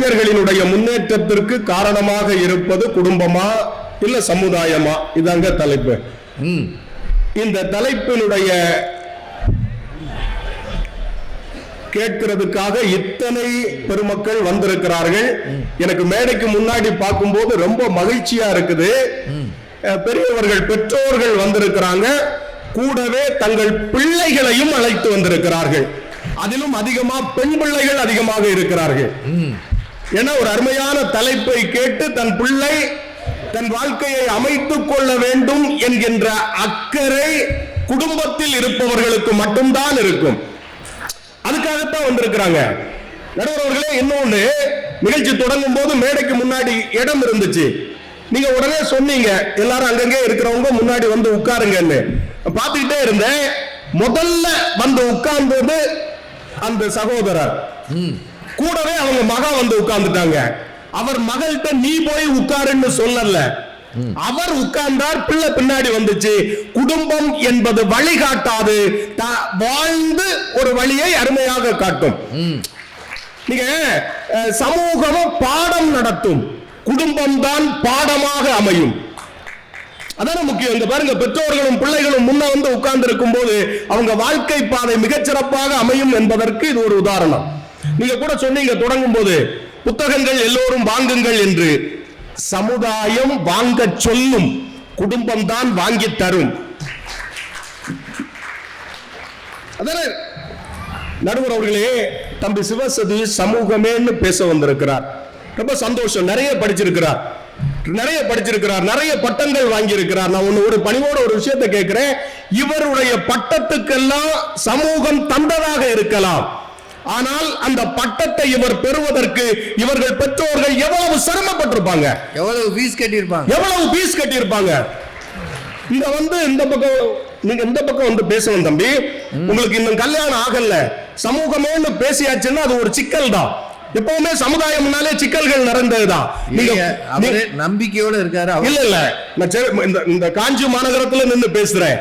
இளைஞர்களினுடைய முன்னேற்றத்திற்கு காரணமாக இருப்பது குடும்பமா இல்ல சமுதாயமா? இதாங்க தலைப்பு. இந்த தலைப்பினுடைய கேட்கிறதுக்காக இத்தனை பெருமக்கள் வந்திருக்கிறார்கள். எனக்கு மேடைக்கு முன்னாடி பார்க்கும்போது ரொம்ப மகிழ்ச்சியா இருக்குது. பெரியவர்கள் பெற்றோர்கள் வந்திருக்கிறாங்க. கூடவே தங்கள் பிள்ளைகளையும் அழைத்து வந்திருக்கிறார்கள். அதிலும் அதிகமா பெண் பிள்ளைகள் அதிகமாக இருக்கிறார்கள். என ஒரு அருமையான தலைப்பை கேட்டு தன் பிள்ளை தன் வாழ்க்கையை அமைத்துக் கொள்ள வேண்டும் என்கின்ற அக்கறை குடும்பத்தில் இருப்பவர்களுக்கு மட்டும்தான் இருக்கும். அதுக்காகத்தான் வந்திருக்கிறாங்க. நடுவர்களே இன்னொன்று நிகழ்ச்சி தொடங்கும் போது மேடைக்கு முன்னாடி இடம் இருந்துச்சு. நீங்க உடனே சொன்னீங்க எல்லாரும் அங்கங்கே இருக்கிறவங்க முன்னாடி வந்து உட்காருங்கன்னு. பார்த்துக்கிட்டே இருந்தேன். முதல்ல வந்து உட்கார்ந்தது அந்த சகோதரர். ம். கூடவே அவங்க மகா வந்து உட்கார்ந்துட்டாங்க. அவர் மகள்கிட்ட நீ போய் உட்காருன்னு சொல்லல. அவர் உட்கார்ந்தார் பிள்ளை பின்னாடி வந்துச்சு. குடும்பம் என்பது வழிகாட்டாது. வாழ்ந்து ஒரு வழியை அருமையாக காட்டும். நீங்க அஹ், சமூகமும் பாடம் நடத்தும். குடும்பம் தான் பாடமாக அமையும். அதான முக்கியம். இந்த பாருங்க பெற்றோர்களும் பிள்ளைகளும் முன்ன வந்து உட்கார்ந்து இருக்கும் போது அவங்க வாழ்க்கை பாதை மிகச்சிறப்பாக அமையும் என்பதற்கு இது ஒரு உதாரணம். நீங்க கூட சொன்னீங்க தொடங்கும் போது புத்தகங்கள் எல்லோரும் வாங்குங்கள் என்று சமுதாயம் வாங்க சொல்லும் குடும்பம் தான் வாங்கி தரும் நடுவர் அவர்களே தம்பி சிவசதி சமூகமேன்னு பேச வந்திருக்கிறார். ரொம்ப சந்தோஷம். நிறைய படிச்சிருக்கிறார். நிறைய படிச்சிருக்கிறார். நிறைய பட்டங்கள் வாங்கி இருக்கிறார் நான் ஒண்ணு ஒரு பணிவோட ஒரு விஷயத்தை கேட்கிறேன். இவருடைய பட்டத்துக்கெல்லாம் சமூகம் தந்ததாக இருக்கலாம். ஆனால் அந்த பட்டத்தை இவர் பெறுவதற்கு இவர்கள் பெற்றோர்கள் எவ்வளவு சிரமப்பட்டிருப்பாங்க? எவ்வளவு ஃபீஸ் கட்டியிருப்பாங்க? எவ்வளவு பீஸ் கட்டியிருப்பாங்க? இங்க வந்து இந்த பக்கம் நீங்க இந்த பக்கம் வந்து பேசணும் தம்பி. உங்களுக்கு இன்னும் கல்யாணம் ஆகல. சமூகமேன்னு பேசியாச்சுன்னா அது ஒரு சிக்கல் தான் எப்பவுமே சமுதாயம்னாலே சிக்கல்கள் நிறைந்ததுதான். நீங்க நம்பிக்கையோட இருக்காரு இல்ல இல்ல. நான் இந்த இந்த காஞ்சி மாநகரத்துல நின்னு பேசுறேன்.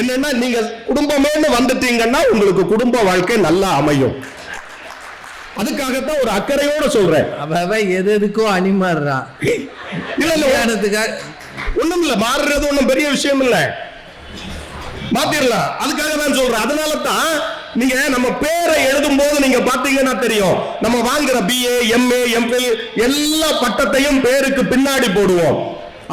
என்னன்னா நீங்க குடும்பமேன்னு வந்துட்டீங்கன்னா உங்களுக்கு குடும்ப வாழ்க்கை நல்லா அமையும். அதுக்காகத்தான் ஒரு அக்கறையோட சொல்றேன். அவ எது எதுக்கோ அணிமாறுறான் இல்ல இல்ல கல்யாணத்துக்காக ஒண்ணும் இல்ல மாறுறது ஒண்ணும் பெரிய விஷயம் இல்ல மாத்திரலாம். அதுக்காக தான் சொல்றேன். அதனால தான் நீங்க நம்ம பேரை எழுதும் போது நீங்க பாத்தீங்கன்னா தெரியும். நம்ம வாங்குற பிஏ எம்ஏ எம்ஃபில் எல்லா பட்டத்தையும் பேருக்கு பின்னாடி போடுவோம்.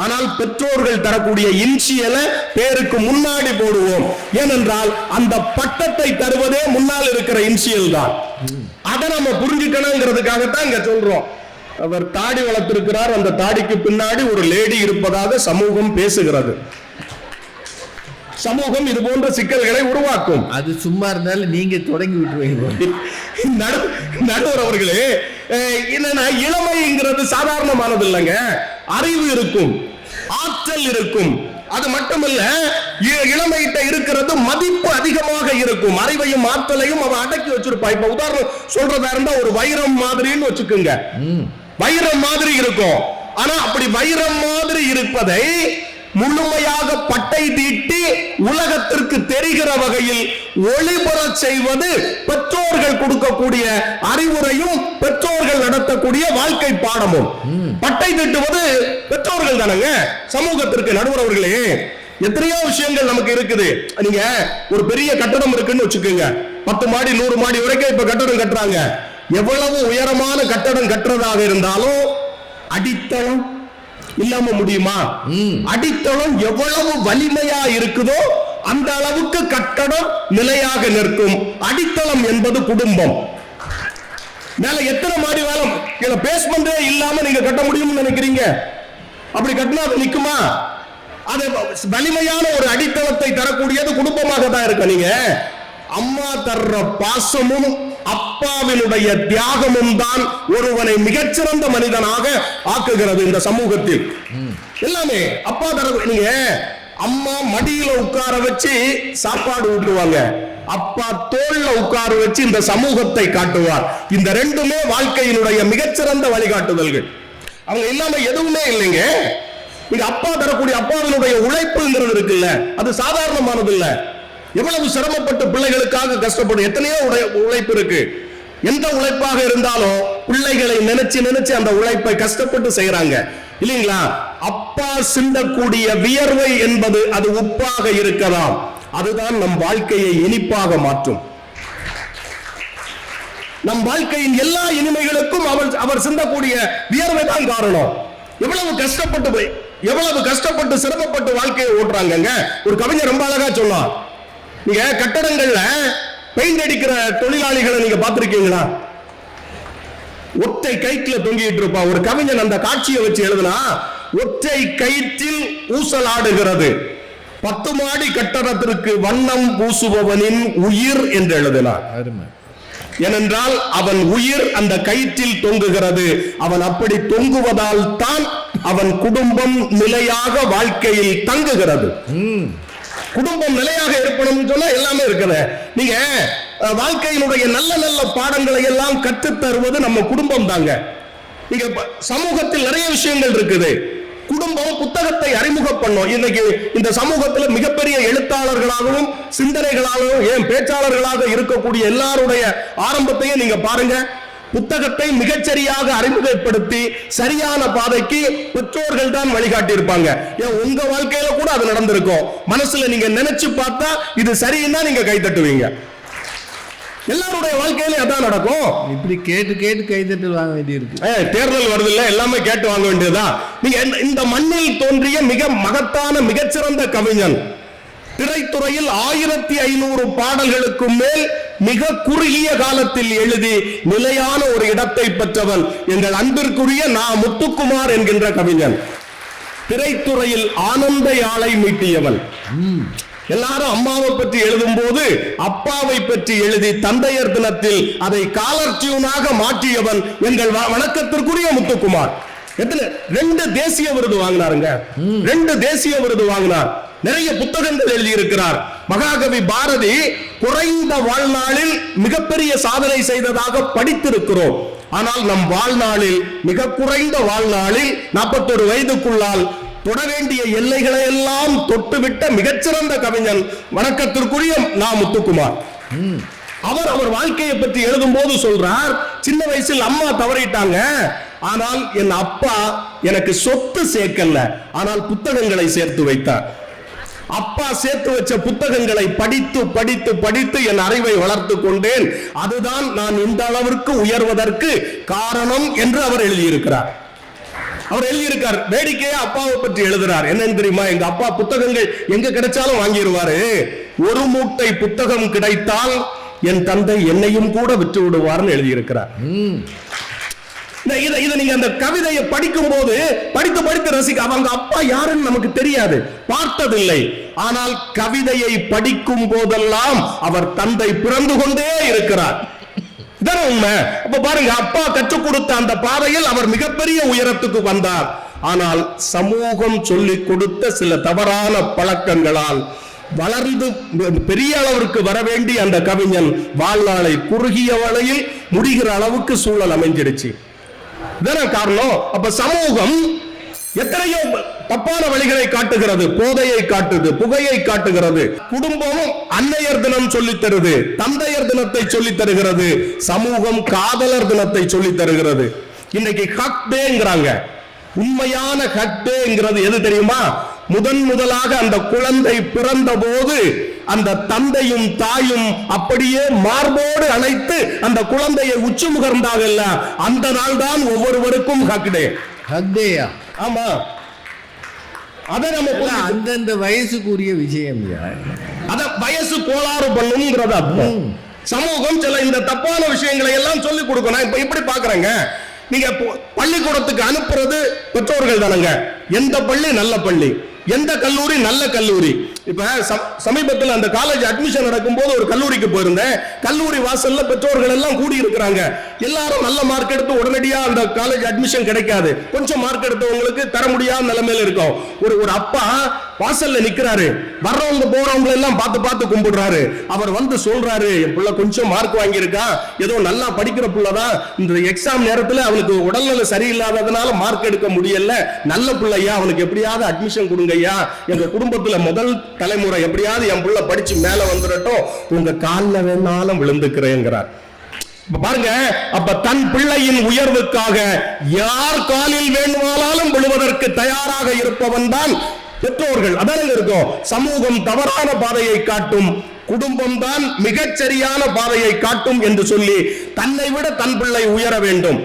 ஆனால் பெற்றோர்கள் தரக்கூடிய இன்சியலை பேருக்கு முன்னாடி போடுவோம். ஏனென்றால் அந்த பட்டத்தை தருவதே முன்னால் இருக்கிற இன்சியல் தான். அதை நம்ம புரிஞ்சுக்கணுங்கிறதுக்காகத்தான் இங்க சொல்றோம். அவர் தாடி வளர்த்திருக்கிறார். அந்த தாடிக்கு பின்னாடி ஒரு லேடி இருப்பதாக சமூகம் பேசுகிறது. சமூகம் இது போன்ற சிக்கல்களை உருவாக்கும். அது சும்மா இருந்தாலும் நீங்க தொடங்கி விட்டுருவீங்க. நடு- நடுவர் அவர்களே என்னன்னா இளமைங்கிறது சாதாரணமானது இல்லைங்க. அறிவு இருக்கும். ஆற்றல் இருக்கும். அது மட்டுமல்ல இளமையிட்ட இருக்கிறது மதிப்பு அதிகமாக இருக்கும். அறிவையும் ஆற்றலையும் அவன் அடக்கி வச்சிருப்பா இப்ப உதாரணம் சொல்றதா இருந்தா ஒரு வைரம் மாதிரின்னு வச்சுக்கோங்க. வைரம் மாதிரி இருக்கும். ஆனா அப்படி வைரம் மாதிரி இருப்பதை முழுமையாக பட்டை தீட்டி உலகத்திற்கு தெரிகிற வகையில் ஒளிபரச் செய்வது பெற்றோர்கள் கொடுக்கக்கூடிய அறிவுரையும் பெற்றோர்கள் நடத்தக்கூடிய வாழ்க்கை பாடமும். பட்டை தீட்டுவது பெற்றோர்கள் தானங்க? சமூகத்திற்கு நடுவர் அவர்களே எத்தனையோ விஷயங்கள் நமக்கு இருக்குது. நீங்க ஒரு பெரிய கட்டடம் இருக்குன்னு வச்சுக்கோங்க. பத்து மாடி நூறு மாடி வரைக்கும் இப்ப கட்டடம் கட்டுறாங்க. எவ்வளவு உயரமான கட்டடம் கட்டுறதாக இருந்தாலும் அடித்தளம் இல்லாம முடியுமா. அடித்தளம் எவ்வளவு வலிமையா இருக்குதோ அந்த அளவுக்கு கட்டடம் நிலையாக நிற்கும். அடித்தளம் என்பது குடும்பம். மேல எத்தனை மாடி வேலம் பேஸ்மெண்டே இல்லாம நீங்க கட்ட முடியும்னு நினைக்கிறீங்க. அப்படி கட்டினா அது நிக்குமா? அது வலிமையான ஒரு அடித்தளத்தை தரக்கூடியது குடும்பமாக தான் இருக்க நீங்க. அம்மா தர்ற பாசமும் அப்பாவினுடைய தியாகமும் தான் ஒருவனை மிகச்சிறந்த மனிதனாக ஆக்குகிறது இந்த சமூகத்தில். எல்லாமே அப்பா தர நீங்க அம்மா மடியில உட்கார வச்சு சாப்பாடு ஊட்டுவாங்க. அப்பா தோல்ல உட்கார வச்சு இந்த சமூகத்தை காட்டுவார். இந்த ரெண்டுமே வாழ்க்கையினுடைய மிகச்சிறந்த வழிகாட்டுதல்கள். அவங்க இல்லாம எதுவுமே இல்லைங்க. இங்க அப்பா தரக்கூடிய அப்பாவினுடைய உழைப்புங்கிறது இருக்குல்ல அது சாதாரணமானது இல்ல எவ்வளவு சிரமப்பட்டு பிள்ளைகளுக்காக கஷ்டப்படும் எத்தனையோ உடை- உழைப்பு இருக்கு. எந்த உழைப்பாக இருந்தாலும் பிள்ளைகளை நினைச்சு நினைச்சு அந்த உழைப்பை கஷ்டப்பட்டு செய்யறாங்க இல்லைங்களா? அப்பா சிந்தக்கூடிய வியர்வை என்பது அது உப்பாக இருக்கலாம். அதுதான் நம் வாழ்க்கையை இனிப்பாக மாற்றும். நம் வாழ்க்கையின் எல்லா இனிமைகளுக்கும் அவர் அவர் சிந்தக்கூடிய வியர்வை தான் காரணம். எவ்வளவு கஷ்டப்பட்டு போய் எவ்வளவு கஷ்டப்பட்டு சிரமப்பட்டு வாழ்க்கையை ஓட்டுறாங்கங்க? ஒரு கவிஞர் ரொம்ப அழகா சொன்னார். நீங்க கட்டடங்கள்ல பெயிண்ட் அடிக்கிற தொழிலாளிகளை நீங்க பார்த்திருக்கீங்களா? ஒற்றை கயிற்றுல தொங்கிட்டு இருப்பா. ஒரு கவிஞன் அந்த காட்சியை வச்சு எழுதுனா ஒற்றை கயிற்றில் ஊசலாடுகிறது. பத்து மாடி கட்டடத்திற்கு வண்ணம் பூசுபவனின் உயிர் என்று எழுதினார். ஏனென்றால் அவன் உயிர் அந்த கயிற்றில் தொங்குகிறது. அவன் அப்படி தொங்குவதால் தான் அவன் குடும்பம் நிலையாக வாழ்க்கையில் தங்குகிறது. குடும்பம் நிலையாக இருக்கணும்னு சொன்னா எல்லாமே இருக்குது. நீங்க வாழ்க்கையினுடைய நல்ல நல்ல பாடங்களை எல்லாம் கற்றுத் தருவது நம்ம குடும்பம் தாங்க. நீங்க சமூகத்தில் நிறைய விஷயங்கள் இருக்குது. குடும்பம் புத்தகத்தை அறிமுகம் பண்ணும். இன்னைக்கு இந்த சமூகத்தில் மிகப்பெரிய எழுத்தாளர்களாகவும் சிந்தனைகளாகவும் ஏன் பேச்சாளர்களாக இருக்கக்கூடிய எல்லாருடைய ஆரம்பத்தையும் நீங்க பாருங்க. புத்தகத்தை மிகச்சரியாக அறிமுகப்படுத்தி சரியான பாதைக்கு பெற்றோர்கள் தான் வழிகாட்டி இருப்பாங்க ஏன் உங்க வாழ்க்கையில கூட அது நடந்திருக்கும். மனசுல நீங்க நினைச்சு பார்த்தா இது சரின்னா நீங்க கை தட்டுவீங்க. எல்லாருடைய வாழ்க்கையில அதான் நடக்கும். இப்படி கேட்டு கேட்டு கைதட்டல் வாங்க வேண்டியிருக்கு. தேர்தல் வருது இல்ல எல்லாமே கேட்டு வாங்க வேண்டியதா நீங்க இந்த மண்ணில் தோன்றிய மிக மகத்தான மிகச்சிறந்த கவிஞன். திரைத்துறையில் ஆயிரத்தி ஐநூறு பாடல்களுக்கு மேல் மிக குறுகிய காலத்தில் எழுதி நிலையான ஒரு இடத்தை பெற்றவன் எங்கள் அன்பிற்குரிய நா முத்துக்குமார் என்கின்ற கவிஞன். திரைத்துறையில் ஆனந்த யாழை மீட்டியவன். எல்லாரும் அம்மாவை பற்றி எழுதும் போது அப்பாவை பற்றி எழுதி தந்தையர் தினத்தில் அதை காலர் டியூனாக மாற்றியவன் எங்கள் வணக்கத்திற்குரிய முத்துக்குமார். எத்தனை? ரெண்டு தேசிய விருது வாங்கினாருங்க. ரெண்டு தேசிய விருது வாங்கினார். நிறைய புத்தகங்கள் எழுதியிருக்கிறார். மகாகவி பாரதி குறைந்த வாழ்நாளில் மிகப்பெரிய சாதனை செய்ததாக படித்திருக்கிறோம். ஆனால் நம் வாழ்நாளில் மிக குறைந்த வாழ்நாளில் நாற்பத்தொரு வயதுக்குள்ளால் தொட வேண்டிய எல்லைகளை எல்லாம் தொட்டுவிட்ட மிகச்சிறந்த கவிஞன் வணக்கத்திற்குரிய நா. முத்துக்குமார். அவர் அவர் வாழ்க்கையை பற்றி எழுதும் போது சொல்றார் சின்ன வயசில் அம்மா தவறிட்டாங்க. ஆனால் என் அப்பா எனக்கு சொத்து சேர்க்கல. ஆனால் புத்தகங்களை சேர்த்து வைத்தார். அப்பா சேர்த்து வச்ச புத்தகங்களை படித்து படித்து படித்து என் அறிவை வளர்த்து கொண்டேன். அதுதான் நான் இந்த அளவிற்கு உயர்வதற்கு காரணம் என்று அவர் எழுதியிருக்கிறார். அவர் எழுதியிருக்கார் வேடிக்கையா அப்பாவை பற்றி எழுதுறார். என்னன்னு தெரியுமா? எங்க அப்பா புத்தகங்கள் எங்க கிடைச்சாலும் வாங்கிடுவாரு ஒரு மூட்டை புத்தகம் கிடைத்தால் என் தந்தை என்னையும் கூட விட்டு விடுவார்னு எழுதியிருக்கிறார் இதை இதை நீங்க அந்த கவிதையை படிக்கும் போது படித்து படித்து ரசிக்க அவங்க அப்பா யாருன்னு நமக்கு தெரியாது. பார்த்ததில்லை. ஆனால் கவிதையை படிக்கும் போதெல்லாம் அவர் தந்தை பிறந்து கொண்டே இருக்கிறார். இதான உண்மை? அப்ப பாருங்க அப்பா கற்றுக் கொடுத்த அந்த பாதையில் அவர் மிகப்பெரிய உயரத்துக்கு வந்தார். ஆனால் சமூகம் சொல்லிக் கொடுத்த சில தவறான பழக்கங்களால் வளர்ந்து பெரிய அளவிற்கு வர வேண்டிய அந்த கவிஞன் வாழ்நாளை குறுகிய வலையில் முடிகிற அளவுக்கு சூழல் அமைஞ்சிடுச்சு. இதான காரணம் அப்ப சமூகம் எத்தனையோ தப்பான வழிகளை காட்டுகிறது. போதையை காட்டுது புகையை காட்டுகிறது. குடும்பம் அன்னையர் தினம் சொல்லித் தருது தந்தையர் தினத்தை சொல்லி தருகிறது சமூகம் காதலர் தினத்தை சொல்லி தருகிறது. இன்னைக்கு ஹக் டேங்கிறாங்க உண்மையான ஹக் டேங்கிறது எது தெரியுமா? முதன் முதலாக அந்த குழந்தை பிறந்த போது அந்த தந்தையும் தாயும் அப்படியே மார்போடு அணைத்து அந்த குழந்தையை உச்சி முகர்ந்தாகல்ல அந்த நாள் தான் ஒவ்வொருவருக்கும் ஹக் டே ஹக்டேயா ஆமா. அதை நம்ம அந்தந்த வயசுக்குரிய விஷயம் அத வயசு கோளாறு பண்ணுங்கிறது சமூகம் சில இந்த தப்பான விஷயங்களை எல்லாம் சொல்லி கொடுக்கணும் இப்ப இப்படி பாக்குறேங்க. நீங்க பள்ளிக்கூடத்துக்கு அனுப்புறது பெற்றோர்கள் தானங்க. எந்த பள்ளி? நல்ல பள்ளி. எந்த கல்லூரி? நல்ல கல்லூரி. இப்ப சமீபத்தில் அந்த காலேஜ் அட்மிஷன் நடக்கும்போது ஒரு கல்லூரிக்கு போயிருந்தேன். கல்லூரி வாசல்ல பெற்றோர்கள் எல்லாம் கூடி இருக்கிறாங்க எல்லாரும் நல்ல மார்க் எடுத்து உடனடியா அந்த காலேஜ் அட்மிஷன் கிடைக்காது. கொஞ்சம் மார்க் எடுத்தவங்களுக்கு தர முடியாத நிலைமையில இருக்கும். ஒரு ஒரு அப்பா வாசல்ல நிக்கிறாரு. வர்றவங்க போறவங்க எல்லாம் பார்த்து பார்த்து கும்பிடுறாரு. அவர் வந்து சொல்றாரு என் பிள்ளை கொஞ்சம் மார்க் வாங்கியிருக்கான் ஏதோ நல்லா படிக்கிற பிள்ளைதான். இந்த எக்ஸாம் நேரத்துல அவனுக்கு உடல்நல சரியில்லாததுனால மார்க் எடுக்க முடியல. நல்ல பிள்ளையா அவனுக்கு எப்படியாவது அட்மிஷன் கொடுங்கய்யா. எங்க குடும்பத்துல முதல் தலைமுறை எப்படியாவது என் பிள்ளை படிச்சு மேல வந்துடட்டும். உங்க கால்ல வேணாலும் விழுந்துக்கிறேங்கிறார். பாருங்க அப்ப தன் பிள்ளையின் உயர்வுக்காக யார் காலில் வேண்டுமானாலும் விழுவதற்கு தயாராக இருப்பவன் தான் பெற்றோர்கள் அதான இருக்கும் சமூகம் தவறான பாதையை காட்டும் குடும்பம் தான் மிகச்சரியான பாதையை காட்டும் என்று சொல்லி தன்னை விட தன் பிள்ளை உயர வேண்டும்.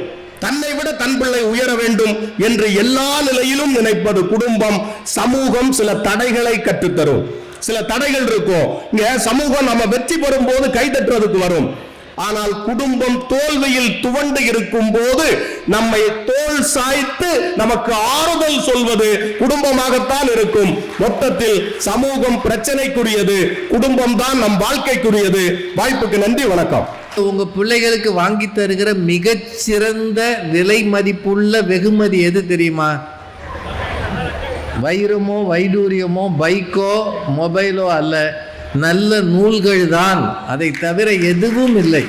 தன்னை விட தன் பிள்ளை உயர வேண்டும் என்று எல்லா நிலையிலும் நினைப்பது குடும்பம் சமூகம் சில தடைகளை கற்றுத்தரும். சில தடைகள் இருக்கும் இங்க சமூகம் நம்ம வெற்றி பெறும் போது கைதட்டுறதுக்கு வரும். ஆனால் குடும்பம் தோல்வியில் துவண்டு இருக்கும் போது நம்மை தோல் சாய்த்து நமக்கு ஆறுதல் சொல்வது குடும்பமாகத்தான் இருக்கும். மொத்தத்தில் சமூகம் பிரச்சனைக்குரியது குடும்பம் தான் நம் வாழ்க்கைக்குரியது. வாய்ப்புக்கு நன்றி வணக்கம். உங்க பிள்ளைகளுக்கு வாங்கி தருகிற மிகச்சிறந்த விலை மதிப்புள்ள வெகுமதி எது தெரியுமா? வைரமோ வைடூரியமோ பைக்கோ மொபைலோ அல்ல. நல்ல நூல்கள் தான் அதை தவிர எதுவும் இல்லை.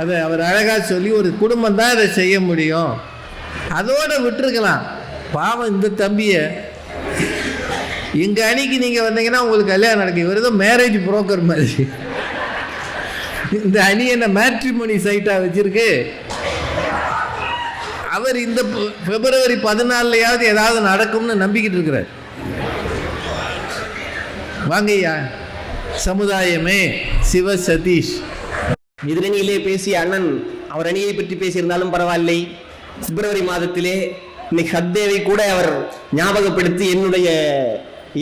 அதை அவர் அழகா சொல்லி ஒரு குடும்பம் தான் அதை செய்ய முடியும். அதோட விட்டுருக்கலாம். பாவம் இந்த தம்பியை. எங்க அணிக்கு நீங்க வந்தீங்கன்னா உங்களுக்கு கல்யாணம் நடக்கும். இவர் தான் மேரேஜ் புரோக்கர் மாதிரி. இந்த அணி என்ன மேட்ரிமோனி சைட்டா வச்சிருக்கு? அவர் இந்த பிப்ரவரி பதினாலையாவது ஏதாவது நடக்கும்னு நம்பிக்கிட்டு இருக்கிறார். வாங்கய்யா. சமுதாயமே சிவ சதீஷ். எதிரணியிலே பேசிய அண்ணன் அவர் அணியை பற்றி பேசியிருந்தாலும் பரவாயில்லை. பிப்ரவரி மாதத்திலே இன்னைக்கு ஹத்தேவை கூட அவர் ஞாபகப்படுத்தி என்னுடைய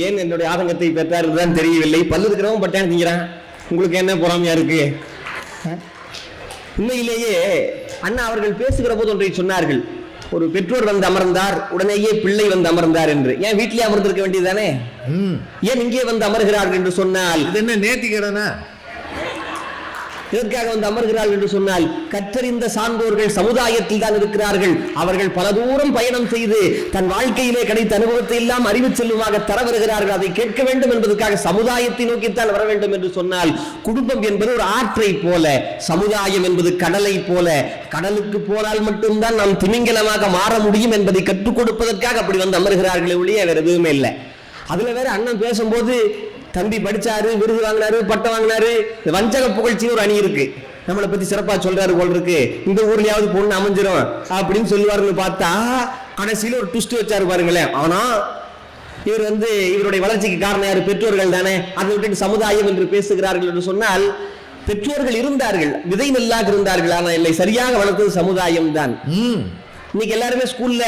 ஏன் என்னுடைய ஆதங்கத்தை பெற்றார் தான் தெரியவில்லை. பல்லு இருக்கிறவன் பட்டான் திங்கிறான் உங்களுக்கு என்ன பொறாமையா இருக்கு? உண்மையிலேயே அண்ணா அவர்கள் பேசுகிற போது ஒன்றை சொன்னார்கள். ஒரு பெற்றோர் வந்து அமர்ந்தார் உடனேயே பிள்ளை வந்து அமர்ந்தார் என்று. ஏன் வீட்டிலே அமர்ந்திருக்க வேண்டியதுதானே ம். ஏன் இங்கே வந்து அமர்கிறார்கள் என்று சொன்னால்? இது என்ன நேர்த்திக்கடனா எதற்காக வந்து அமர்கிறார்கள் என்று சொன்னால் கற்றறிந்த சான்றோர்கள் சமுதாயத்தில் தான் இருக்கிறார்கள். அவர்கள் பல தூரம் பயணம் செய்து தன் வாழ்க்கையிலே கிடைத்த அனுபவத்தை எல்லாம் அறிவு செல்வமாக தர வருகிறார்கள் அதை கேட்க வேண்டும் என்பதற்காக சமுதாயத்தை நோக்கித்தான் வர வேண்டும் என்று சொன்னால் குடும்பம் என்பது ஒரு ஆற்றை போல சமுதாயம் என்பது கடலை போல. கடலுக்கு போனால் மட்டும்தான் நாம் திமிங்கலமாக மாற முடியும் என்பதை கற்றுக் கொடுப்பதற்காக அப்படி வந்து அமர்கிறார்களே ஒழிய வேற எதுவுமே இல்லை. அதுல வேற அண்ணன் பேசும்போது தம்பி படிச்சாரு விருது வாங்கினாரு பட்டம் வாங்கினாரு. வஞ்சக புகழ்ச்சின்னு ஒரு அணி இருக்கு. நம்மளை பத்தி சிறப்பா சொல்றாரு போல் இருக்கு. இந்த ஊர்லயாவது பொண்ணு அமைஞ்சிரும் அப்படின்னு சொல்லுவாருன்னு பார்த்தா கடைசியில ஒரு ட்விஸ்ட் வச்சாரு பாருங்களேன். ஆனா இவர் வந்து இவருடைய வளர்ச்சிக்கு காரணம் யாரு? பெற்றோர்கள் தானே. அதை விட்டுட்டு சமுதாயம் என்று பேசுகிறார்கள் என்று சொன்னால் பெற்றோர்கள் இருந்தார்கள் விதை நெல்லாக இருந்தார்கள். ஆனால் இல்லை சரியாக வளர்த்தது சமுதாயம் தான். ம். இன்னைக்கு எல்லாருமே ஸ்கூல்ல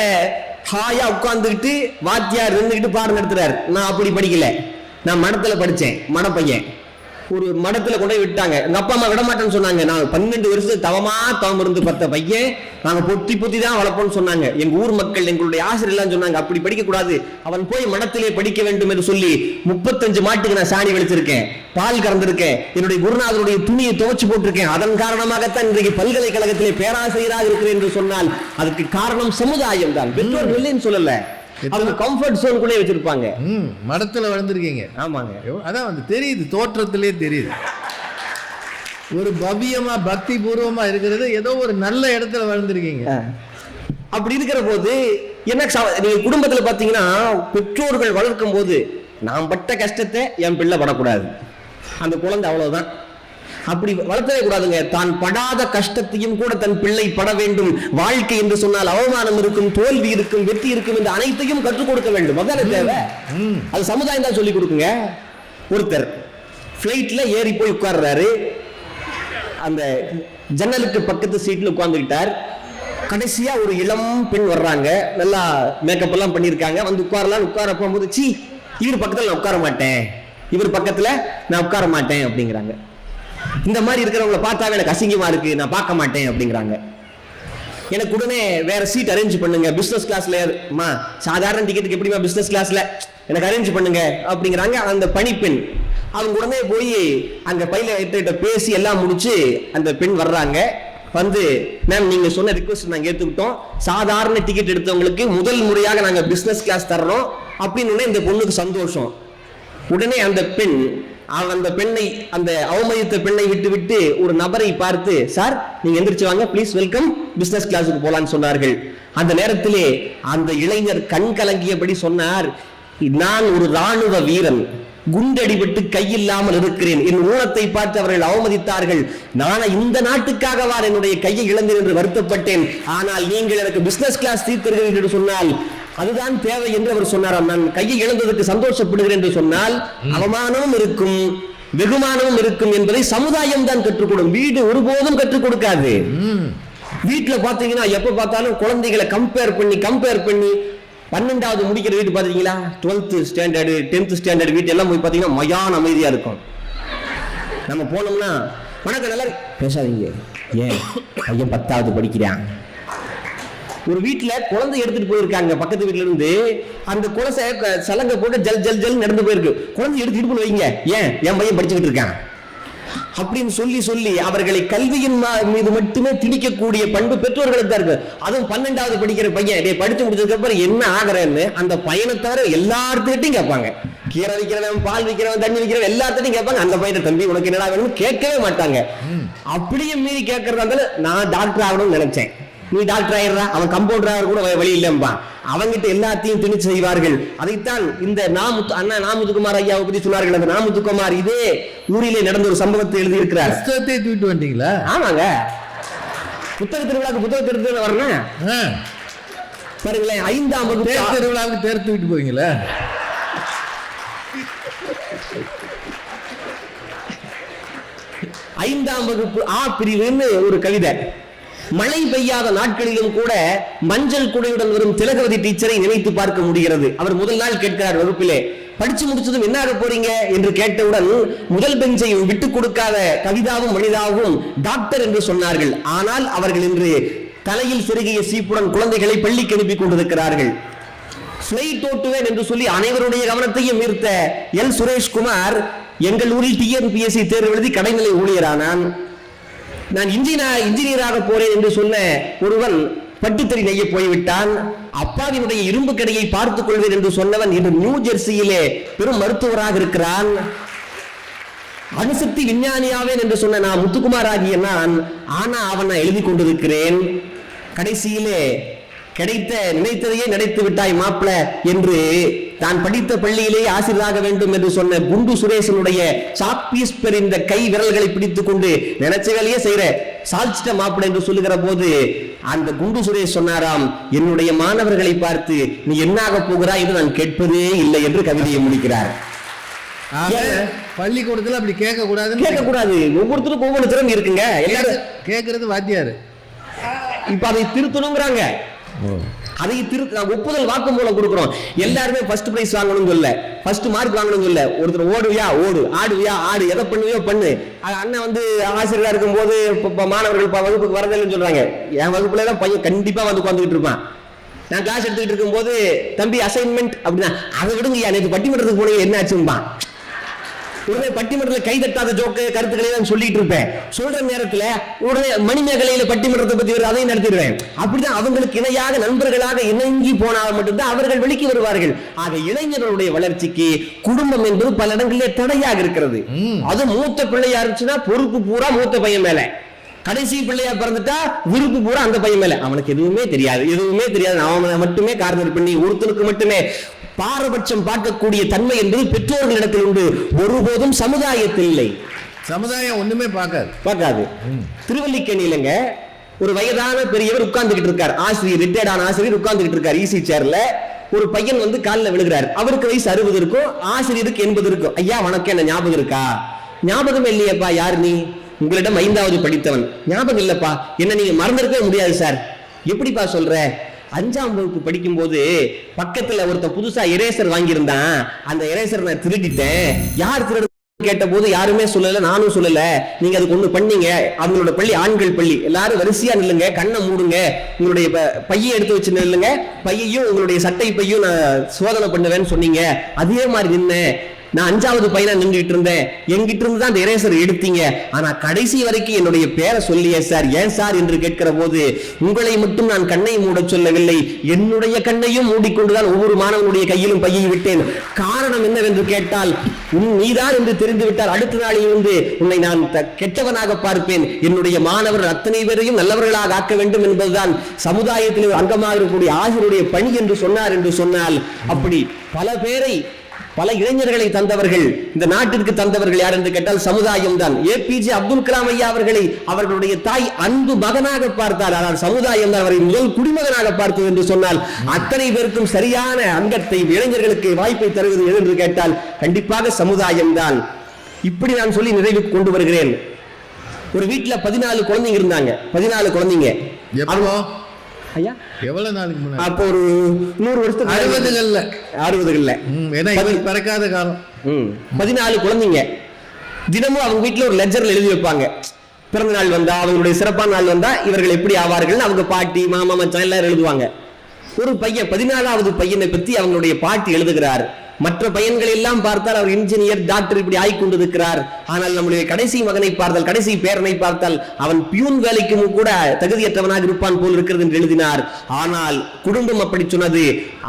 ஹாயா உட்கார்ந்துக்கிட்டு வாத்தியார் இருந்துகிட்டு பாடம் நடத்துறாரு. நான் அப்படி படிக்கல. நான் மடத்துல படிச்சேன் மடப்பையன். ஒரு மடத்துல கொண்டு போய் விட்டாங்க. எங்கள் அப்பா அம்மா விட மாட்டேன்னு சொன்னாங்க. நான் பன்னெண்டு வருஷத்துக்கு தவமா தவம் இருந்து பத்த பையன். நாங்க பொத்தி பொத்தி தான் வளர்ப்போம்னு சொன்னாங்க. எங்க ஊர் மக்கள் எங்களுடைய ஆசிரியர் எல்லாம் சொன்னாங்க அப்படி படிக்கக்கூடாது. அவன் போய் மடத்திலே படிக்க வேண்டும் என்று சொல்லி முப்பத்தஞ்சு மாட்டுக்கு நான் சாணி வலிச்சிருக்கேன் பால் கறந்திருக்கேன். என்னுடைய குருநாதருடைய துணியை துவைச்சு போட்டிருக்கேன். அதன் காரணமாகத்தான் இன்றைக்கு பல்கலைக்கழகத்திலே பேராசிரியராக இருக்கிறேன் என்று சொன்னால் அதுக்கு காரணம் சமுதாயம் தான். பெற்றோர் இல்லைன்னு சொல்லல. அவங்க கம்ஃபர்ட் ஜோனுக்குள்ளே வச்சிருப்பாங்க. ம் மடத்தில் வளர்ந்துருக்கீங்க. ஆமாங்க. அதான் வந்து தெரியுது தோற்றத்திலே தெரியுது. ஒரு பவ்யமா பக்தி பூர்வமா இருக்கிறது ஏதோ ஒரு நல்ல இடத்துல வளர்ந்துருக்கீங்க. அப்படி இருக்கிற போது என்ன நீங்க குடும்பத்துல பாத்தீங்கன்னா பெற்றோர்கள் வளர்க்கும் போது நான் பட்ட கஷ்டத்தை என் பிள்ளை படக்கூடாது. அந்த குழந்தை அவ்வளவுதான். அப்படி வளர்த்தவே கூடாதுங்க தான் படாத கஷ்டத்தையும் கூட தன் பிள்ளை பட வேண்டும். வாழ்க்கை என்று சொன்னால் அவமானம் இருக்கும் தோல்வி இருக்கும் வெற்றி இருக்கும் என்று அனைத்தையும் கற்றுக் கொடுக்க வேண்டும். அதானே தேவை? அது சமுதாயம் தான் சொல்லி கொடுக்குங்க. ஒருத்தர் ஃப்ளைட்ல ஏறி போய் உட்கார்றாரு. அந்த ஜன்னலுக்கு பக்கத்து சீட்ல உட்கார்ந்துக்கிட்டார் கடைசியா ஒரு இளம் பெண் வர்றாங்க. நல்லா மேக்கப் எல்லாம் பண்ணியிருக்காங்க. வந்து உட்காரலாம் உட்கார போகும்போது சி இவர் பக்கத்துல நான் உட்கார மாட்டேன். இவர் பக்கத்துல நான் உட்கார மாட்டேன் அப்படிங்கிறாங்க. இந்த மாதிரி இருக்கிறவங்கள பார்த்தாவே எனக்கு அசிங்கமா இருக்கு நான் பார்க்க மாட்டேன் அப்படிங்கிறாங்க. எனக்கு உடனே வேற சீட் அரேஞ்ச் பண்ணுங்க. பிசினஸ் கிளாஸ்ல மா சாதாரண டிக்கெட்டுக்கு எப்படிமா பிசினஸ் கிளாஸ்ல எனக்கு அரேஞ்ச் பண்ணுங்க அப்படிங்கிறாங்க அந்த பணிப்பெண். அவங்க உடனே போய் அங்க பைலட் பேசி எல்லாம் முடிச்சு அந்த பெண் வர்றாங்க. வந்து மேம் நீங்க சொன்ன ரிக்வஸ்ட் நாங்க ஏத்துக்கிட்டோம். சாதாரண டிக்கெட் எடுத்தவங்களுக்கு முதல் முறையாக நாங்க பிசினஸ் கிளாஸ் தர்றோம். அப்படின்னு உடனே இந்த பொண்ணுக்கு சந்தோஷம். உடனே அந்த பெண் அவன் அந்த பெண்ணை அந்த அவமதித்த பெண்ணை விட்டு விட்டு ஒரு நபரை பார்த்து சார் நீங்க எந்திரிச்சு வாங்க ப்ளீஸ் வெல்கம் பிசினஸ் கிளாஸுக்கு போலான்னு சொன்னார்கள். அந்த நேரத்திலே அந்த இளைஞர் கண் கலங்கியபடி சொன்னார் நான் ஒரு ராணுவ வீரன். குண்டடிபட்டு கையில்லாமல் இருக்கிறேன். என் ஊனத்தை பார்த்து அவர்கள் அவமதித்தார்கள். நான் இந்த நாட்டுக்காகவா என்னுடைய கையை இழந்தேன் என்று வருத்தப்பட்டேன். ஆனால் நீங்கள் எனக்கு பிசினஸ் கிளாஸ் தீர்த்தர்கள் என்று சொன்னால் அதுதான் தேவை என்று அவர் சொன்னாராம் நான் கையை இழந்ததற்கு சந்தோஷப்படுகிறேன் என்று சொன்னால் அவமானமும் இருக்கும் வெகுமானமும் இருக்கும் என்பதை சமுதாயம் தான் கற்றுக் கொடுக்கும் வீடு ஒருபோதும் கற்றுக் கொடுக்காது. வீட்டுல பாத்தீங்கன்னா எப்ப பார்த்தாலும் குழந்தைகளை கம்பேர் பண்ணி கம்பேர் பண்ணி பன்னெண்டாவது முடிக்கிற வீட்டு பாத்தீங்களா டுவெல்த் ஸ்டாண்டர்டு டென்த் ஸ்டாண்டர்ட் வீட்டு எல்லாம் போய் பாத்தீங்கன்னா மயான அமைதியா இருக்கும். நம்ம போனோம்னா வணக்கம் நல்லா இருக்கு." பேசாதீங்க. ஏன்? பையன் பத்தாவது படிக்கிறான். ஒரு வீட்டுல குழந்தை எடுத்துட்டு போயிருக்காங்க. பக்கத்து வீட்ல இருந்து அந்த குழந்தை சலங்கை போட்டு ஜல் ஜல் ஜல் நடந்து போயிருக்கு. குழந்தை எடுத்து இடுப்புல வைங்க. ஏன்? என் பையன் படிச்சுக்கிட்டு இருக்கான். அப்படின்னு சொல்லி சொல்லி அவர்களை கல்வியின் மீது மட்டுமே திணிக்கக்கூடிய பண்பு பெற்றோர்களுக்கு தான் இருக்கு. அதுவும் பன்னெண்டாவது படிக்கிற பையன் டேய் படிச்சு முடிச்சதுக்கு அப்புறம் என்ன ஆகுறேன்னு அந்த பையனை தவிர கேட்பாங்க. கீரை விற்கிறவன் பால் விற்கிறவன் தண்ணி விற்கிறவன் எல்லாத்துட்டையும் கேட்பாங்க. அந்த பையனை தம்பி உனக்கு என்னடா வேணும்னு கேட்கவே மாட்டாங்க. அப்படியே மீறி கேட்கறதா இருந்தாலும் நான் டாக்டர் ஆகணும்னு நினைச்சேன். நீ டாக்டர் ஆயிடுறா அவன் கம்பவுண்டர் கூட வழி இல்லம்பா. அவங்கிட்ட எல்லாத்தையும் திணிச்சு செய்வார்கள். அதைத்தான் இந்த நாமுத்து அண்ணா நாமுத்துக்குமார் ஐயாவை பத்தி சொன்னார்கள். அந்த நாமுத்துக்குமார் இதே ஊரிலே நடந்த ஒரு சம்பவத்தை எழுதியிருக்கிறார். புஸ்தகத்தை தூக்கிட்டு வந்துட்டீங்களா ஆமாங்க. புத்தக திருவிழாக்கு புத்தக திருவிழா வரணும். பாருங்களேன் ஐந்தாம் வகுப்பு தேர் திருவிழாவுக்கு தேர் தூக்கிட்டு போவீங்களா? ஐந்தாம் வகுப்பு ஆ பிரிவுன்னு ஒரு கவிதை. மழை பெய்யாத நாட்களிலும் கூட மஞ்சள் குடையுடன் வரும் திலகவதி டீச்சரை நினைத்து பார்க்க முடிகிறது. அவர் முதல் நாள் கேட்கிறார் வகுப்பிலே படிச்சு முடிச்சதும் என்ன ஆக போறீங்க? என்று கேட்டவுடன் முதல் பெஞ்சை விட்டு கொடுக்காத கவிதாவும் மனிதாவும் டாக்டர் என்று சொன்னார்கள். ஆனால் அவர்கள் இன்று தலையில் சிறுகிய சீப்புடன் குழந்தைகளை பள்ளிக்கு அனுப்பி கொண்டிருக்கிறார்கள். ஸ்லைட் ஓட்டுவேன் என்று சொல்லி அனைவருடைய கவனத்தையும் ஈர்த்த எல். சுரேஷ்குமார் எங்கள் ஊரில் டிஎன்பிஎஸ்சி தேர்வு எழுதி கடைநிலை ஊழியரானான். நான் இன்ஜினியர் இன்ஜினியராக போறேன் என்று சொன்ன ஒருவன் பட்டுத்தறி நெய்ய போய்விட்டான். அப்பாவினுடைய இரும்பு கடையை பார்த்துக் கொள்வேன் என்று சொன்னவன் இன்று நியூ ஜெர்சியிலே பெரும் மருத்துவராக இருக்கிறான். அணுசக்தி விஞ்ஞானியாவேன் என்று சொன்ன நான் முத்துக்குமார் ஆகிய நான் ஆனா அவன் எழுதி கொண்டிருக்கிறேன். கடைசியிலே கிடைத்த நினைத்ததையே நினைத்து விட்டாய் மாப்பிள என்று தான் படித்த பள்ளியிலே ஆசிரியராக வேண்டும் என்று சொன்ன குண்டு சுரேசனுடைய சாப்பீஸ் இந்த கை விரல்களை பிடித்துக் கொண்டு நினைச்ச வேலையே செய்யற சால்ச்சிட்ட மாப்பிள என்று சொல்லுகிற போது அந்த குண்டு சுரேஷ் சொன்னாராம் என்னுடைய மாணவர்களை பார்த்து நீ என்னாக போகிறாய் என்று நான் கேட்பதே இல்லை என்று கவிதையை முடிக்கிறார்? பள்ளிக்கூடத்துல அப்படி கேட்க கூடாதுன்னு கேட்க கூடாது ஒவ்வொருத்தருக்கும் ஒவ்வொரு திறமை இருக்குங்க. எல்லாரும் கேட்கறது வாத்தியாரு. இப்ப அதை திருத்தணுங்கிறாங்க. அதை திரு நாங்கள் ஒப்புதல் வாக்குமூலம் கொடுக்குறோம். எல்லாருமே ஃபர்ஸ்ட் பிரைஸ் வாங்கணும்னு சொல்ல. ஃபர்ஸ்ட் மார்க் வாங்கணும்னு சொல்ல. ஒருத்தர் ஓடுவியா? ஓடு. ஆடுவியா? ஆடு. எதை பண்ணுவியோ பண்ணு. அண்ணன் வந்து ஆசிரியராக இருக்கும்போது இப்போ மாணவர்கள் இப்போ வகுப்புக்கு வரதில்லைன்னு சொல்றாங்க. என் வகுப்புல தான் பையன் கண்டிப்பா வந்து உட்காந்துக்கிட்டு இருப்பான். நான் கிளாஸ் எடுத்துக்கிட்டு இருக்கும்போது தம்பி அசைன்மெண்ட் அப்படின்னா அதை விடுங்க நேற்று பட்டிமன்றத்துக்கு போனீங்க. என்ன ஆச்சும்பான்? உடனே பட்டிமன்றத்தில் கை தட்டாத ஜோக்கு கருத்துக்களை நான் சொல்லிட்டு இருப்பேன். சொல்ற நேரத்துல உடனே மணிமேகலையில பட்டிமன்றத்தை பத்தி வருது அதையும் நடத்திடுவேன். அப்படிதான் அவங்களுக்கு இணையாக நண்பர்களாக இணங்கி போனால் மட்டும்தான் அவர்கள் வெளிக்கு வருவார்கள். ஆக இளைஞர்களுடைய வளர்ச்சிக்கு குடும்பம் என்பது பல இடங்களிலே தடையாக இருக்கிறது. அது மூத்த பிள்ளையா இருந்துச்சுன்னா பொறுப்பு பூரா மூத்த பையன் மேல. கடைசி பிள்ளையா பிறந்துட்டா விருப்பு பூரா அந்த பையன் மேல. அவனுக்கு எதுவுமே தெரியாது. எதுவுமே தெரியாது. அவனை மட்டுமே கார்னர் பண்ணி ஒருத்தனுக்கு மட்டுமே பாரபட்சம் பார்க்கக்கூடிய தன்மை என்பது பெற்றோர்களிடத்தில் உண்டு. ஒருபோதும் சமுதாயத்தில் இல்லை. சமுதாயம் ஒண்ணுமே பார்க்காது. பார்க்காது. திருவல்லிக்கேணியிலங்க ஒரு வயதான பெரியவர் உட்கார்ந்துகிட்டு இருக்கார். ஆசிரியர் ரிட்டையர்டான ஆசிரியர் உட்கார்ந்துகிட்டு இருக்கார். ஈசி சேர்ல ஒரு பையன் வந்து காலில் விழுகிறார். அவருக்கு வயசு அறுபது இருக்கும் ஆசிரியருக்கு எண்பது இருக்கும். ஐயா வணக்கம் என்ன ஞாபகம் இருக்கா? ஞாபகம் இல்லையப்பா யார் நீ? உங்களிடம் ஐந்தாவது படித்தவன். ஞாபகம் இல்லப்பா. என்ன நீங்க மறந்திருக்கவே முடியாது சார் எப்படிப்பா சொல்ற? அஞ்சாம் வகுப்பு படிக்கும்போது பக்கத்துல ஒருத்தன் புதுசா எரேசர் வாங்கியிருந்தான். அந்த எரேசர் நான் திருடிட்டேன். யார் திருடு கேட்டபோது யாருமே சொல்லல நானும் சொல்லல. நீங்க அதுக்கு ஒண்ணு பண்ணீங்க. அவங்களோட பள்ளி ஆண்கள் பள்ளி. எல்லாரும் வரிசையா நில்லுங்க கண்ணை மூடுங்க. உங்களுடைய ப- பையை எடுத்து வச்சு நில்லுங்க. பையையும் உங்களுடைய சட்டை பையும் நான் சோதனை பண்ணுவேன்னு சொன்னீங்க. அதே மாதிரி நின்று நான் அஞ்சாவது பையனா நின்றுட்டு இருந்தேன். என்கிட்ட இருந்து தான் அந்த இரேசர் எடுத்தீங்க. ஆனா கடைசி வரைக்கும் என்னுடைய பேரை சொல்லியே சார் ஏன் சார்? என்று கேட்கிற போது உங்களை மட்டும் நான் கண்ணை மூடச் சொல்லவில்லை. என்னுடைய கண்ணையும் மூடிக்கொண்டுதான் ஒவ்வொரு மாணவனுடைய கையிலும் பையை விட்டேன். காரணம் என்னவென்று கேட்டால் உன் நீதான் என்று தெரிந்துவிட்டால் அடுத்த நாளில் இருந்து உன்னை நான் த- கெட்டவனாக பார்ப்பேன். என்னுடைய மாணவர்கள் அத்தனை பேரையும் நல்லவர்களாக ஆக்க வேண்டும் என்பதுதான் சமுதாயத்தில் ஒரு அங்கமாக இருக்கக்கூடிய ஆசிரியருடைய பணி என்று சொன்னார் என்று சொன்னால் அப்படி பல பேரை பல இளைஞர்களை தந்தவர்கள் இந்த நாட்டிற்கு தந்தவர்கள் யார் என்று கேட்டால் சமுதாயம் தான். ஏ பிஜே அப்துல் கலாம் ஐயா அவர்களை அவர்களுடைய தாய் அன்பு மகனாக பார்த்தார். ஆனால் சமுதாயம் தான் அவரை முதல் குடிமகனாக பார்த்தது என்று சொன்னால் அத்தனை பேருக்கும் சரியான அங்கத்தை இளைஞர்களுக்கு வாய்ப்பை தருவது எது என்று கேட்டால் கண்டிப்பாக சமுதாயம் தான். இப்படி நான் சொல்லி நிறைவுக்கு கொண்டு வருகிறேன். ஒரு வீட்டுல பதினாலு குழந்தைங்க இருந்தாங்க. பதினாலு குழந்தைங்க. ஐயா. எவ்வளவு நாளுக்கு முன்னாடி? அப்போ ஒரு நூறு வருஷத்துக்கு அறுபதுகள்ல. அறுபதுகள்ல. ஏன்னா இவர் பிறக்காத காலம். ம். பதினாலு குழந்தைங்க. தினமும் அவங்க வீட்ல ஒரு லெஜர்ல எழுதி வைப்பாங்க. பிறந்த நாள் வந்தா அவங்களுடைய சிறப்பான நாள் வந்தா இவர்கள் எப்படி ஆவார்கள் அவங்க பாட்டி மாமா மச்சான் எல்லாரும் எழுதுவாங்க. ஒரு பையன் பதினாலாவது பையனை பத்தி அவங்களுடைய பாட்டி எழுதுகிறார். மற்ற பையன்கள் எல்லாம் பார்த்தால் அவர் இன்ஜினியர் டாக்டர் இப்படி ஆகிக் கொண்டிருக்கிறார் ஆனால் நம்முடைய கடைசி மகனை பார்த்தால் கடைசி பேரனை பார்த்தால் அவன் பியூன் வேலைக்கும் கூட தகுதியற்றவனாக இருப்பான் போல் இருக்கிறது என்று எழுதினார். ஆனால் குடும்பம் அப்படி சொன்னது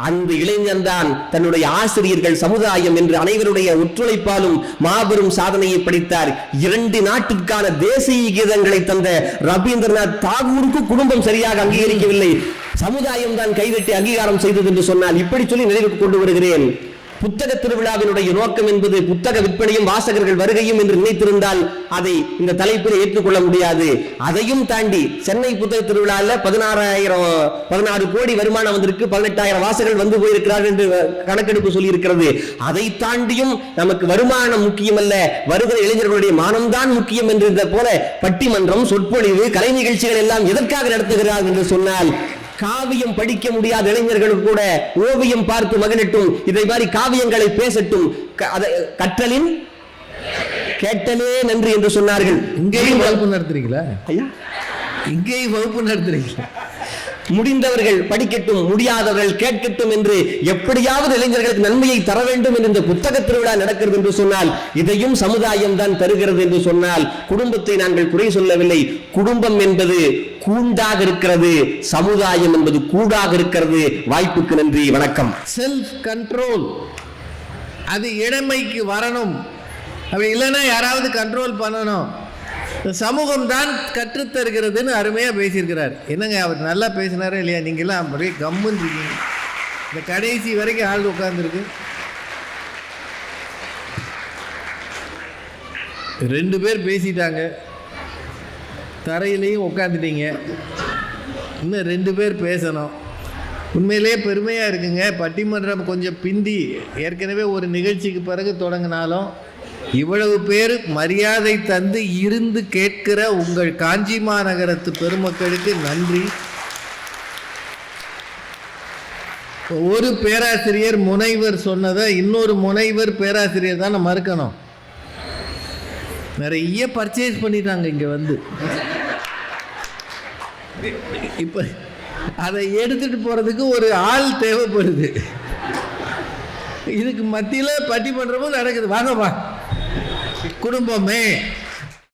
அந்த இளைஞன் தான் தன்னுடைய ஆசிரியர்கள் சமுதாயம் என்று அனைவருடைய ஒத்துழைப்பாலும் மாபெரும் சாதனையை படித்தார். இரண்டு நாட்டிற்கான தேசிய கீதங்களை தந்த ரவீந்திரநாத் தாகூருக்கு குடும்பம் சரியாக அங்கீகரிக்கவில்லை. சமுதாயம் தான் கைவிட்டு அங்கீகாரம் செய்தது என்று சொன்னால் இப்படி சொல்லி நினைவுக்கு கொண்டு வருகிறேன். புத்தக திருவிழாவினுடைய நோக்கம் என்பது புத்தக விற்பனையும் வாசகர்கள் வருகையும் என்று நினைத்திருந்தால் அதை இந்த தலைப்பில் ஏற்றுக்கொள்ள முடியாது. அதையும் தாண்டி சென்னை புத்தக திருவிழாவில் பதினாறாயிரம் பதினாறு கோடி வருமானம் வந்திருக்கு. பதினெட்டாயிரம் வாசகர்கள் வந்து போயிருக்கிறார்கள் என்று கணக்கெடுப்பு சொல்லியிருக்கிறது. அதை தாண்டியும் நமக்கு வருமானம் முக்கியமல்ல வருகிற இளைஞர்களுடைய மானம்தான் முக்கியம் என்று போல பட்டிமன்றம் சொற்பொழிவு கலை நிகழ்ச்சிகள் எல்லாம் எதற்காக நடத்துகிறார்கள் என்று சொன்னால் காவியம் படிக்க முடியாத இளைஞர்களுக்கு கூட ஓவியம் பார்த்து மகிழட்டும். இதை மாதிரி காவியங்களை பேசட்டும். கற்றலின் கேட்டலே நன்றி என்று சொன்னார்கள். இங்கேயும் வகுப்பு நடத்துறீங்களா? ஐயா? இங்கேயும் வகுப்பு நடத்துறீங்களா? முடிந்தவர்கள் படிக்கட்டும் முடியாதவர்கள் கேட்கட்டும் என்று எப்படியாவது இளைஞர்களுக்கு நன்மையை தர வேண்டும் என்று இந்த புத்தக திருவிழா நடக்கிறது என்று சொன்னால் இதையும் சமுதாயம் தான் தருகிறது என்று சொன்னால் குடும்பத்தை நாங்கள் குறை சொல்லவில்லை. குடும்பம் என்பது கூண்டாக இருக்கிறது. சமுதாயம் என்பது கூடாக இருக்கிறது. வாய்ப்புக்கு நன்றி. வணக்கம். செல்ஃப் கண்ட்ரோல் அது இளமைக்கு வரணும். அப்படி இல்லைன்னா யாராவது கண்ட்ரோல் பண்ணணும். சமூகம் தான் கற்றுத்தருகிறதுன்னு அருமையாக பேசியிருக்கிறார். என்னங்க அவர் நல்லா பேசினாரா இல்லையா? நீங்களாம் அப்படியே கம்முன்னு இருக்கீங்க. இந்த கடைசி வரைக்கும் ஆள் உட்காந்துருக்கு ரெண்டு பேர் பேசிட்டாங்க. தரையிலையும் உட்காந்துட்டீங்க இன்னும் ரெண்டு பேர் பேசணும். உண்மையிலேயே பெருமையாக இருக்குங்க. பட்டிமன்றம் கொஞ்சம் பிந்தி ஏற்கனவே ஒரு நிகழ்ச்சிக்கு பிறகு தொடங்கினாலும் இவ்வளவு பேர் மரியாதை தந்து இருந்து கேட்கிற உங்கள் காஞ்சி மாநகரத்து பெருமக்களுக்கு நன்றி. ஒரு பேராசிரியர் முனைவர் சொன்னதை இன்னொரு முனைவர் பேராசிரியர் தானே மறுக்கணும். நிறைய பர்ச்சேஸ் பண்ணிட்டாங்க இங்கே வந்து. இப்போ அதை எடுத்துகிட்டு போகிறதுக்கு ஒரு ஆள் தேவைப்படுது. இதுக்கு மத்தியில் பட்டி பட்டிமன்றமும் நடக்குது. வாங்கப்பா குடும்பமே.